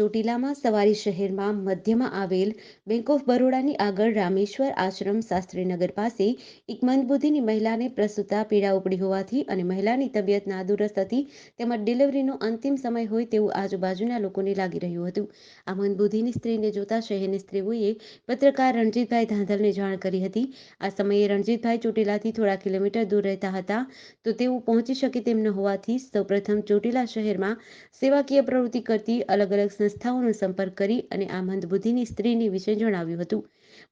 ચોટીલામાં સવારી શહેરમાં મધ્યમાં આવેલ બેંક ઓફ બરોડાની આગળ રામેશ્વર આશ્રમ શાસ્ત્રીનગર પાસે એક મંદબુદ્ધિની મહિલાને પ્રસૂતા પીડા ઉપડી હોવાથી અને મહિલાની તબિયત નાદુરસ્ત હતી, તેમજ ડિલિવરીનો અંતિમ સમય હોય તેવું આજુબાજુના લોકોને લાગી રહ્યું હતું. આ મંદબુદ્ધિની સ્ત્રીને જોતા શહેરની સ્ત્રીઓએ પત્રકાર રણજીતભાઈ ધાંધલને જાણ કરી હતી. આ સમયે રણજીતભાઈ ચોટીલાથી થોડા કિલોમીટર દૂર રહેતા હતા, તો તેઓ પહોંચી શકે તેમ ન હોવાથી સૌપ્રથમ ચોટીલા શહેરમાં સેવાકીય પ્રવૃત્તિ કરતી અલગ અલગ સંસ્થાઓનો સંપર્ક કરી અને આ મંદબુદ્ધિની સ્ત્રીની વિશે જણાવ્યું હતું.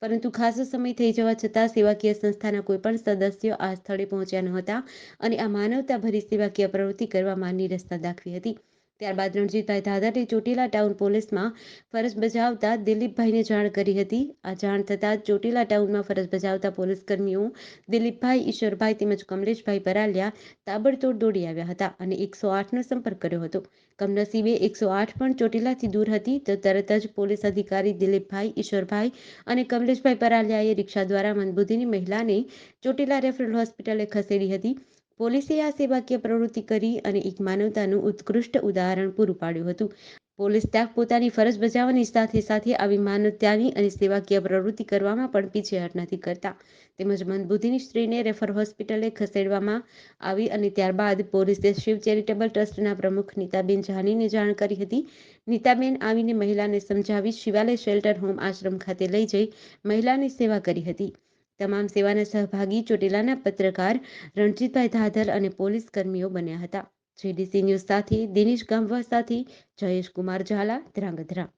પરંતુ ખાસો સમય થઈ જવા છતાં સેવાકીય સંસ્થાના કોઈ પણ સદસ્યો આ સ્થળે પહોંચ્યા નહોતા અને આ માનવતાભરી સેવાકીય પ્રવૃત્તિ કરવા માનની રસ્તા દાખવી હતી. ત્યારબાદ રણજીતભાઈ ધાધાટે ચોટીલા ટાઉન પોલીસમાં ફરજ બજાવતા દિલીપભાઈને જાણ કરી હતી. આ જાણ થતાં ચોટીલા ટાઉનમાં ફરજ બજાવતા પોલીસ કર્મીઓ દિલીપભાઈ, ઈશ્વરભાઈ તેમજ કમલેશભાઈ પરાલિયા તાબડતોડ દોડી આવ્યા હતા અને એકસો આઠનો સંપર્ક કર્યો હતો. કમનસીબે એકસો આઠ પણ ચોટીલાથી દૂર હતી તો તરત જ પોલીસ અધિકારી દિલીપભાઈ, ઈશ્વરભાઈ અને કમલેશભાઈ પરાલિયાએ રિક્ષા દ્વારા મંદબુદ્ધિની મહિલાને ચોટીલા રેફરલ હોસ્પિટલે ખસેડી હતી. પોલીસે આ સેવાકીય પ્રવૃત્તિ કરી અને એક માનવતાનું ઉત્કૃષ્ટ ઉદાહરણ પૂરું પાડ્યું હતું. પોલીસ સ્ટાફ પોતાની ફરજ બજાવવાની સાથે સાથે આવી માનવતાની અને સેવાકીય પ્રવૃત્તિ કરવામાં પણ પીછેહટ નથી કરતા. તેમજ મંદબુદ્ધિની સ્ત્રીને રેફર હોસ્પિટલે ખસેડવામાં આવી અને ત્યારબાદ પોલીસે શિવ ચેરિટેબલ ટ્રસ્ટના પ્રમુખ નીતાબેન જાનીને જાણ કરી હતી. નીતાબેન આવીને મહિલાને સમજાવી શિવાલય શેલ્ટર હોમ આશ્રમ ખાતે લઈ જઈ મહિલાની સેવા કરી હતી. તમામ સેવાના સહભાગી, ચોટીલાના પત્રકાર, રણજીતભાઈ ધાધલ અને પોલીસ કર્મીઓ બન્યા હતા. જીડીસી ન્યૂઝ સાથે દિનેશ ગામવા સાથે જયેશ કુમાર ઝાલા, ધ્રાંગધ્રા.